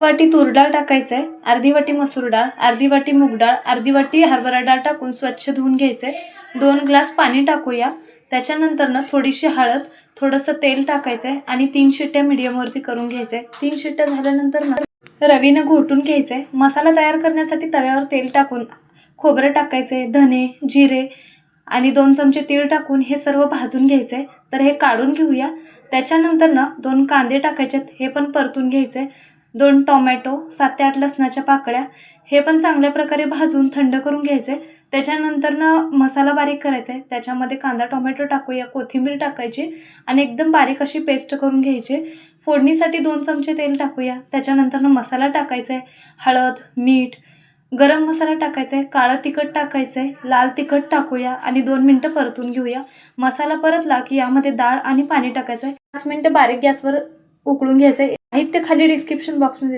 वाटी तूर डाळ टाकायचं आहे अर्धी वाटी मसूर डाळ अर्धी वाटी मूग डाळ अर्धी वाटी हरभरा डाळ टाकून स्वच्छ धुवून घ्यायचंय. दोन ग्लास पाणी टाकूया. त्याच्यानंतर ना थोडीशी हळद थोडंसं तेल टाकायचं आहे आणि तीन शिट्ट्या मिडियमवरती करून घ्यायचंय. तीन शिट्ट्या झाल्यानंतर ना रवीनं घोटून घ्यायचं आहे मसाला तयार करण्यासाठी तव्यावर तेल टाकून खोबरं टाकायचं आहे धने जिरे आणि दोन चमचे तीळ टाकून हे सर्व भाजून घ्यायचे तर हे काढून घेऊया. त्याच्यानंतर ना दोन कांदे टाकायचे हे पण परतून घ्यायचे दोन टोमॅटो सात ते आठ लसणाच्या पाकळ्या हे पण चांगल्या प्रकारे भाजून थंड करून घ्यायचे. त्याच्यानंतरनं त्याच्यानंतर ना मसाला बारीक करायचा. आहे त्याच्यामध्ये कांदा टोमॅटो टाकूया कोथिंबीर टाकायची आणि एकदम बारीक अशी पेस्ट करून घ्यायची. फोडणीसाठी दोन चमचे तेल टाकूया. त्याच्यानंतरनं मसाला टाकायचा. आहे हळद मीठ गरम मसाला टाकायचा. आहे काळं तिखट टाकायचं. आहे लाल तिखट टाकूया आणि दोन मिनटं परतून घेऊया. मसाला परतला की यामध्ये डाळ आणि पाणी टाकायचं. आहे पाच मिनटं बारीक गॅसवर उकळून घ्यायचं आहे साहित्य खाली डिस्क्रिप्शन बॉक्समध्ये